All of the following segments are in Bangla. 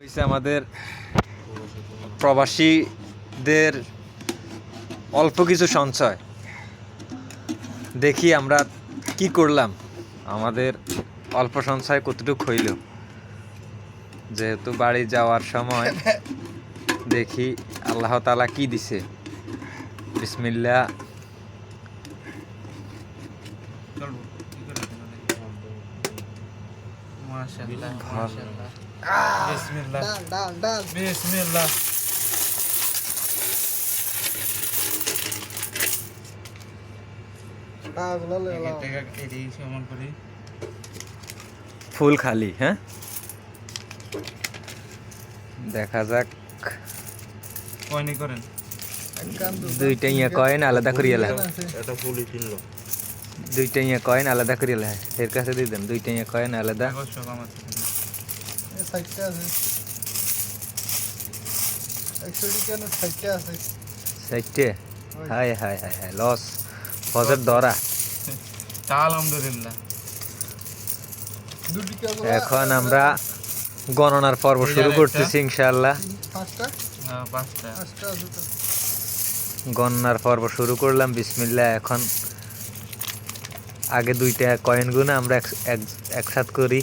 হয়েছে আমাদের প্রবাসীদের অল্প কিছু সঞ্চয়। দেখি আমরা কি করলাম। আমাদের অল্প সঞ্চয় কতটুকু হইল। যেহেতু বাড়ি যাওয়ার সময় দেখি আল্লাহ তালা কি দিছে। বিসমিল্লা। মাশাআল্লাহ মাশাআল্লাহ। বিসমিল্লাহ ডাল ডাল ডাল বিসমিল্লাহ ফুল খালি হ্যাঁ? দেখা যাক। কয়নি করেন? দুইটা ইয়া কয়েন আলাদা করিয়া লাও এটা ফুলই কিনলো। দুইটা ইয়া কয়েন আলাদা করিয়া এর কাছে দিয়ে দেন দুইটা ইয়া কয়েন আলাদা। সাইডটা আছে। একশো কেন সাইডটা আছে? সাইটে হাই হাই হাই হাই লস ফজর দরা তা আলহামদুলিল্লাহ। এখন আমরা গণনার পর্ব শুরু করতেছি ইনশাআল্লাহ। পাঁচটা? হ্যাঁ, পাঁচটা। পাঁচটা আছে তো। গণনার পর্ব শুরু করলাম বিসমিল্লাহ। এখন আগে দুইটা কয়েন গুনা আমরা এক- এক- একসাথ করি।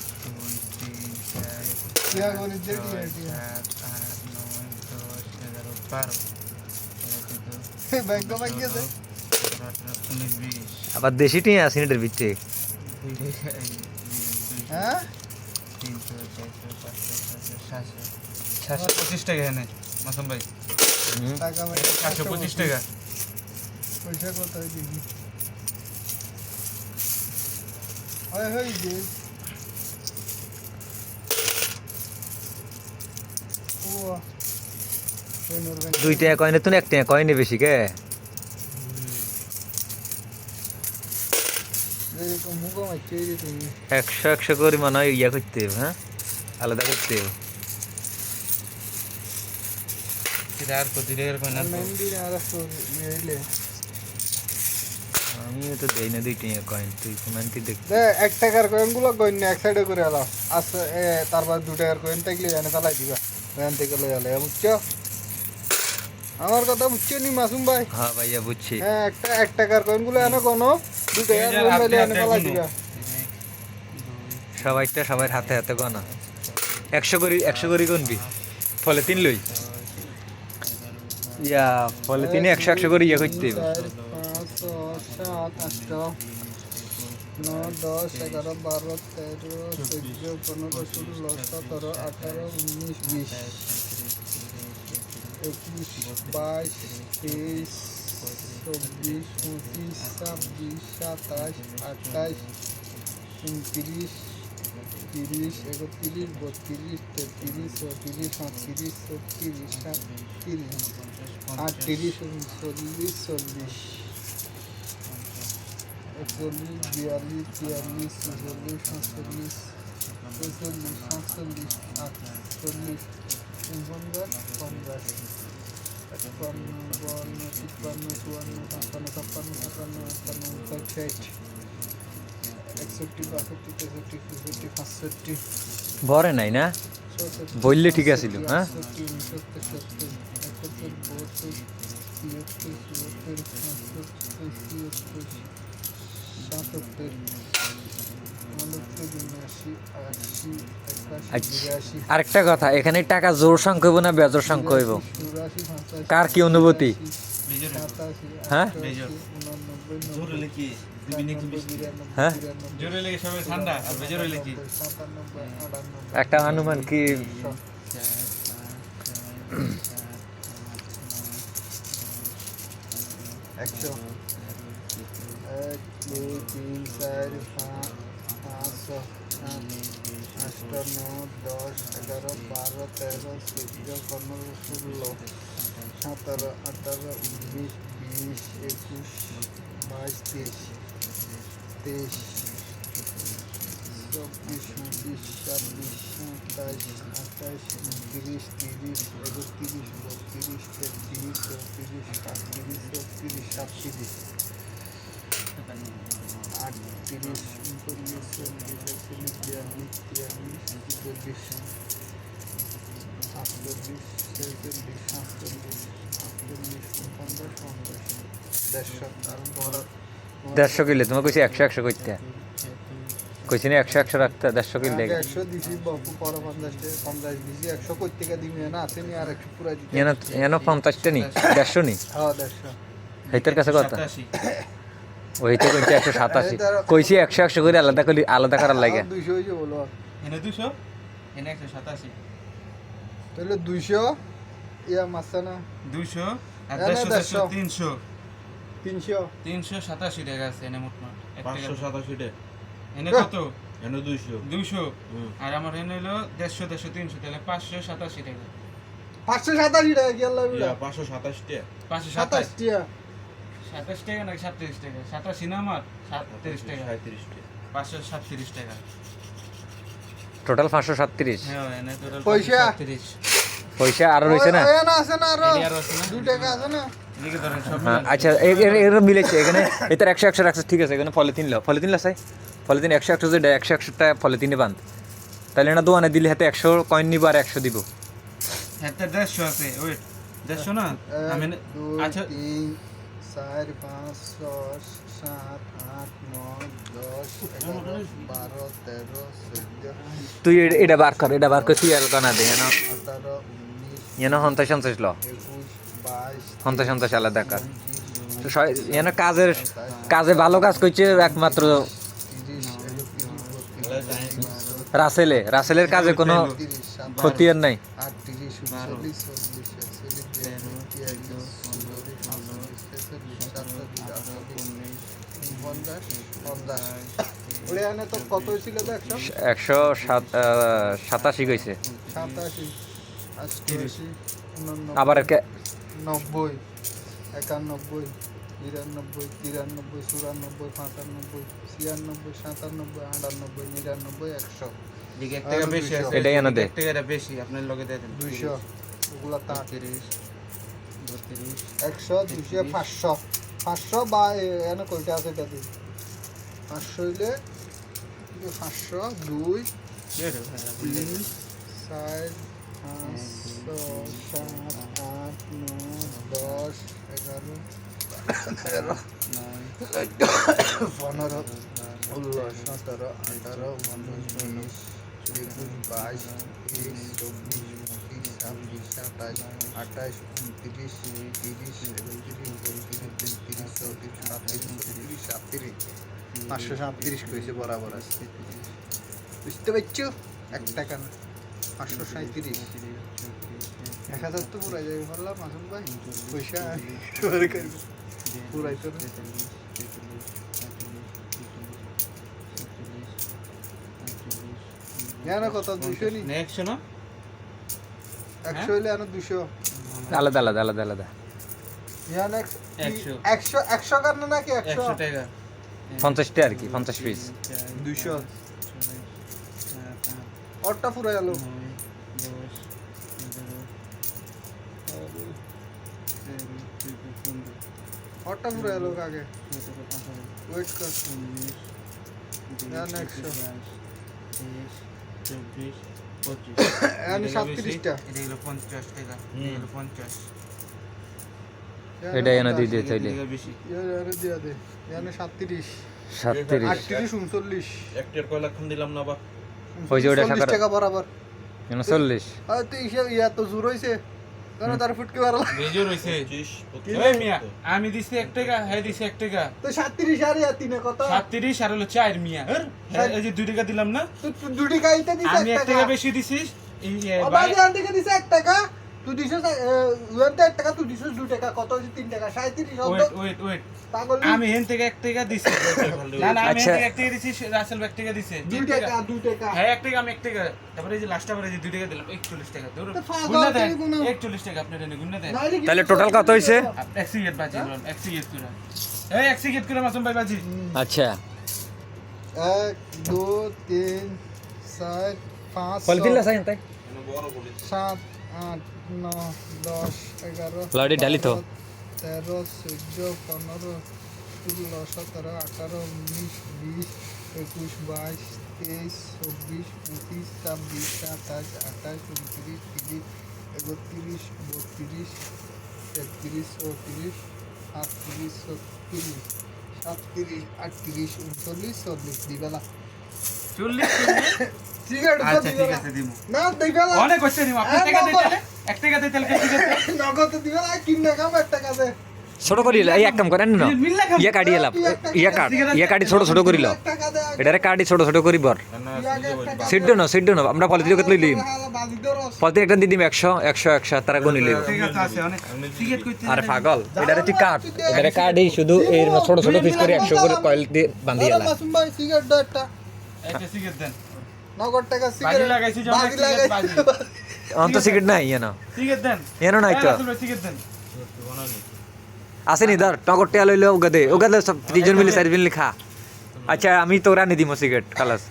দুই চার সাত নয় দশ এগারো বারো আবার দেশি টিয়া আছে এটার ভিতরে? সাতশো পঁচিশ টাকা এনে মাসুম ভাই সাতশো পঁচিশ টাকা পয়সা কত হয় হয় হয় যে ও এই নোরগান দুই টাকা কয়েনে তুমি এক টাকা কয়েনে বেশি কে? একশো একশো করে মনে হয় ইয়া করতে হবে হ্যাঁ? আলাদা করতে হবে। সেটা আর কত টাকার কয় না মেহেন্দি আর মেলে আমি তো দেই না দুই টাকা কয়েন তুই কোমান্তি দেখ এক টাকার কয়েনগুলো গইন এক সাইডে করে আলাও আচ্ছা এ তারপর দু টাকার কয়েন থাকলে এনে চালাই দিবা। এখান থেকে লই আলে বুঝছ? আমার কথা বুঝছ নি মাসুম ভাই? হ্যাঁ ভাইয়া বুঝছি। হ্যাঁ একটা এক টাকার কয়েনগুলো এনে কোনো দু টাকার কয়েন লইলে এনে দিবা। সবাইটা সবাই হাতে হাতে গনা। একশো করি একশো করি গুনবি? ফলে তিন লই? ইয়া ফলে তিনে একশো একশো করে ইয়া করতে হবে চার পাঁচ ছয় সাত আট নয়, দশ, এগারো, বারো, তেরো, চোদ্দ, পনেরো, ষোলো, সতেরো, আঠারো, উনিশ, বিশ, একুশ, বাইশ, তেইশ, চব্বিশ, পঁচিশ, ছাব্বিশ, সাতাশ, আঠাশ, উনত্রিশ, তিরিশ, একত্রিশ, বত্রিশ, তেত্রিশ, চৌত্রিশ পঁয়ত্রিশ ছত্রিশ সাতত্রিশ আটত্রিশ, উনচল্লিশ, চল্লিশ। একচল্লিশ বিয়াল্লিশ তিয়াল্লিশ ছেচল্লিশ সাতচল্লিশ ছেচল্লিশ সাতচল্লিশ আটচল্লিশ উনপঞ্চাশ পঞ্চাশ একান্ন বান্ন তিপ্পান্ন চুয়ান্ন পাঁচপান্ন ছাপ্পান্ন সাতান্ন আটান্ন উনষাট একষট্টি বাষট্টি তেষট্টি চৌষট্টি পাঁচষট্টি ভরে নাই না বললে ঠিক আছিল, হ্যাঁ? আটষট্টি উনসত্তর সত্তর একাত্তর বাহাত্তর তিয়াত্তর চুয়াত্তর সাতাত্তর আচ্ছা। আরেকটা কথা এখানে টাকা জোর সংখ্যা হইব না বেজোর সংখ্যা হইব কার কি অনুভূতি? হ্যাঁ? হ্যাঁ? একটা অনুমান কি একশো এক দুই তিন চার পাঁচ পাঁচ ছয় সাত আষ্ট নয় দশ এগারো বারো তেরো চোদ্দ পনেরো ষোলো সতেরো আঠারো উনিশ বিশ একুশ বাইশ তেইশ তেইশ চব্বিশ পঁচিশ ছাব্বিশ সাতাশ আঠাশ উনত্রিশ তিরিশ একত্রিশ বত্রিশ তেত্রিশ চৌত্রিশ সাতত্রিশ ছত্রিশ সাতত্রিশ আটত্রিশ উনচল্লিশ চল্লিশ একচল্লিশ বিয়াল্লিশ তিয়াল্লিশ চল্লিশ সাতচল্লিশ ছেচল্লিশ সাতচল্লিশ আটচল্লিশ পঞ্চাশ পঞ্চাশ দেড়শো কিলো তুমি কইছি একশো একশো করতে কইছি না একশো একশো রাখতে দেড়শো কিলো একশো দিছি বাপু পরে পঞ্চাশ দিছি একশো থেকে দিবি না আসেনি আর একশো পুরা দিতে এন এন পঞ্চাশটা নি? দেড়শো নি? হ্যাঁ দেড়শো। হেইতের কাছে কথা ওইতে কইছে একশো সাতাশি। কইছি একশো একশো করে আলাদা করে আলাদা করার লাগে। দুইশো হয়েছে বলো। এনে দুশো এনে একশো সাতাশি। তাহলে দুইশো? ইয়া মাসা না আর দেড়শো দেড়শো দেড়শো। তিনশো। তিনশো। তিনশো সাতাশি টাকা আছে এনে মোটমাট পাঁচশো সাতাশি টাকা এনে কত? এনে দুইশো। দুশো আর আমার এনে হলো দেড়শো দেড়শো তিনশো। তাহলে পাঁচশো সাতাশি টাকা। পাঁচশো সাতাশি টাকা কি আল্লাহ পাঁচশো সাতাশ টাকা পাঁচশো সাতাশ টিয়া। সাতাশ টাকা নাকি সাতত্রিশ টাকা? সাতাশি না আমার সাতত্রিশ টাকা। সাঁত্রিশ টাকা। পাঁচশো সাতত্রিশ টাকা। টোটাল পাঁচশো সাতত্রিশ। হ্যাঁ পয়সা? 537 পয়সা আরও রয়েছে না? হ্যাঁ। আচ্ছা এ- এ- মিলেছে এখানে। এটার একশো একশো রাখছে ঠিক আছে এখানে পলিথিন লো। পলিথিন লাসাই পলিথিন একশো একশো যেটা একশো একশোটা পলিথিনে বান্ধ তাহলে না দোয়ানে দিলে হাতে একশো কয়েন নিবো আর একশো দিব। হ্যাঁ তো দেড়শো আছে। ওয়েট দেড়শো না? আমি আচ্ছা চার পাঁচ ছয় সাত আট নয় দশ এগারো বারো তেরো চোদ্দ তুই এটা বার কর এটা বার কর তুই আর কানা দে হ্যাঁ আঠারো উনিশ এনে সন্তোষ সন্তোষ ল। একুশ বাইশ সন্তোষ সন্তোষ আলাদা কর। এনে কাজের কাজে ভালো কাজ করছে একমাত্র রাসেলে। রাসেলের কাজে কোনো ক্ষতি আর নাই। আটত্রিশ উনচল্লিশ চল্লিশ একচল্লিশ বিয়াল্লিশ তিয়াল্লিশ চুয়াল্লিশ পঁয়তাল্লিশ ছেচল্লিশ সাতচল্লিশ আটচল্লিশ পঞ্চাশ পঞ্চাশ ওরে এনে তো কত ছিল তো একশো একশো সাত সাতাশি উননব্বই আবার নব্বই একানব্বই নিরানব্বই তিরানব্বই চুরানব্বই পঁচানব্বই ছিয়ানব্বই সাতানব্বই আটানব্বই নিরানব্বই একশো। এটাই এটা বেশি আপনার লগে দিয়ে দুইশো। ওগুলো তাঁত বত্রিশ একশো দুশো পাঁচশো। পাঁচশো বা, এ- এনে কয়টা আছে এটা দিই পাঁচশো হইলে পাঁচশো, দুই, তিন, চার পাঁচ ছয় সাত, আট, নয়, দশ, এগারো, তেরো, পনেরো, ষোলো, সতেরো, আঠারো, উনিশ, বিশ, একুশ, বাইশ, তেইশ, চব্বিশ ছাব্বিশ সাতাশ আঠাশ উনত্রিশ তিরিশ একত্রিশ বত্রিশ তেত্রিশ চৌত্রিশ সাতত্রিশ ছত্রিশ সাতত্রিশ পাঁচশো সাতত্রিশ করেছে বরাবর আছে। বুঝতে পারছ? এক টাকা না পাঁচশো সাঁত্রিশ। এক হাজার তো পুরাই যাবে বললাম আসুন ভাই। পয়সা পুরাই তো না। কত? দুশো নি? একশো না একশো হইলে আরও দুশো আলাদা আলাদা আলাদা আলাদা। একশো। একশো একশো কারণে নাকি একশো? টাকা। পঞ্চাশটা আর কি পঞ্চাশ পিস দুইশো। ওরটা পুরো গেল ওরটা পুরো গেল আগে ওয়েট কর। একশো। চব্বিশ এটা এনে দিয়ে দে তাইলে। বেশি। ইয়ান দিয়া সাতত্রিশ। সাতত্রিশ। উনচল্লিশ। একটার কয় লাখ দিলাম না বা? ওই যে ওটা চল্লিশ টাকা বরাবর। উনচল্লিশ ইয়া তো জোর হইছে। কেন তার ফুটকে পারলা বেজোর হয়েছে এই মিয়া আমি দিছি এক টাকা হে দিছি এক টাকা। তো সাতত্রিশ আর ইয়া তিনে কত? সাতত্রিশ আর হলো চার মিয়া। হ্যাঁ, এই যে দুই টাকা দিলাম না? তুই তুই দুটি গাইতে দিছে আমি টাকা। টাকা বেশি দিছিস এই এ, ও ভাই, বাজে আন থেকে দিছে এক টাকা। তুই তুই দিছিস উয়ানতে এক টাকা তুই দিছিস দু টাকা কত হচ্ছে তিন টাকা সাঁত্রিশ ওয়েট ওয়েট ওয়েট আমি হেন থেকে এক টাকা দিছি না না আমি আচ্ছা। হেন থেকে এক টাকা দিছি রাসেল এক টাকা দিছে দুই তিন টাকা দুই টাকা। হ্যাঁ এক টাকা আমি এক টাকা। তারপরে এই যে লাস্টটা করে যে দুই টাকা দিলাম একচল্লিশ টাকা গুণা দেন টাকা গুণা দেন। তাহলে টোটাল কত হয়েছে আপ- এক সিগারেট বাজি বলুন এক সিগারেট করে। এই এক সিগারেট করে মাসুম ভাই বাজি। আচ্ছা। এক দু তিন চার পাঁচ পলিথিন ছয়, লাসাই তাই। বড় সাত আট নয় দশ এগারো লাউডি ঢালি তো। তেরো চোদ্দ পনেরো ষোলো সতেরো আঠারো উনিশ বিশ একুশ বাইশ তেইশ চব্বিশ পঁচিশ ছাব্বিশ সাতাশ আঠাশ উনত্রিশ তিরিশ একত্রিশ বত্রিশ তেত্রিশ চৌত্রিশ আটত্রিশ ছত্রিশ সাতত্রিশ আটত্রিশ উনচল্লিশ চল্লিশ দিবেলা চল্লিশ আচ্ছা ঠিক আছে। দিমু। না দিবেলা। অনেক হচ্ছে দিমু। আপনি হ্যাঁ, টাকা দিতে এক টাকা দিতে তাহলে সিগারেট নগদ দিবেলা কিনে খাব একটা কাজে ছোট করিল এই এক কাম করেন না। ইয়া কাটি এলাম ইয়া কাট ইয়া কাটি ছোট ছোট করিল। এটারে কাটি ছোট ছোট করি বর সিদ্ধ না সিদ্ধ না আমরা পলিথিন কত লইলিম বাজি দরস পলিথিন একটা দিয়ে দিম একশো একশো একশো তারা গনি লইব ঠিক আছে আছে অনেক সিগারেট কইতে আরে পাগল এটারে তুই কাট। এটারে কাটি শুধু এই ছোট ছোট পিস করে একশো করে কয়েল দিয়ে এলাম। নগদ টাকা বাজি সিগারেট লাগাইছি বাজি লাগাইছি। অন্ত সিগারেট নাই ইয়ে না সিগারেট দেন। এনো নাই তো? সিগারেট দেন। আসেনি ধর টগর টেয়া লইলে ওগা দে ওগা দে সব তিনজন মিলে চার মিলে খা। আচ্ছা আমি তোরা নি দিমো সিগারেট খালাস।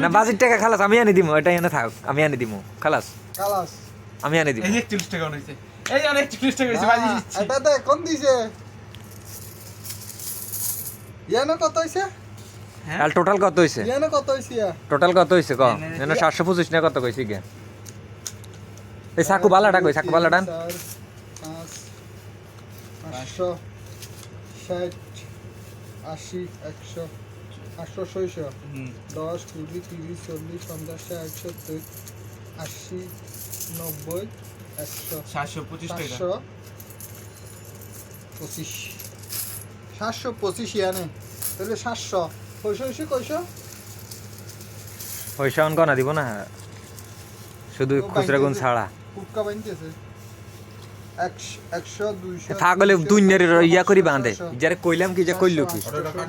না বাজির টাকা। খালাস আমি আনি দিমো এটা এনে থাক আমি আনি দিমো খালাস। খালাস। আমি আনি দিমো। এই যে 41 টাকা হইছে। এই যে অনেক 41 টাকা হইছে বাজি এটা কোন দিছে? ইয়ানো কত হইছে? আর টোটাল কত হইছে? ইয়ানো কত হইছে টোটাল কত হইছে? ক? সাতশো পঁচিশ না কত কইছি গে? এই সাকু বালাটা কই? সাকু বালাটা? চার, পাঁচ, পাঁচশো, ষাট, আশি, একশো, আটশো, ছয়শো, দশ, কুড়ি, তিরিশ, চল্লিশ, পঞ্চাশ, সত্তর, আশি, নব্বই, একশো, 725 টাকা। সাতশো, পঁচিশ। সাতশো পঁচিশ ইয়ানে। তাহলে সাতশো। কইশো পয়সা অন কনা দিব না। শুধু খুচরা গুণ ছাড়া। কুটকা বানতেছে একশো দুইশো থাকলে দুই ইয়া করি বাঁধে। যারা কইলাম কি যে কইলো কি।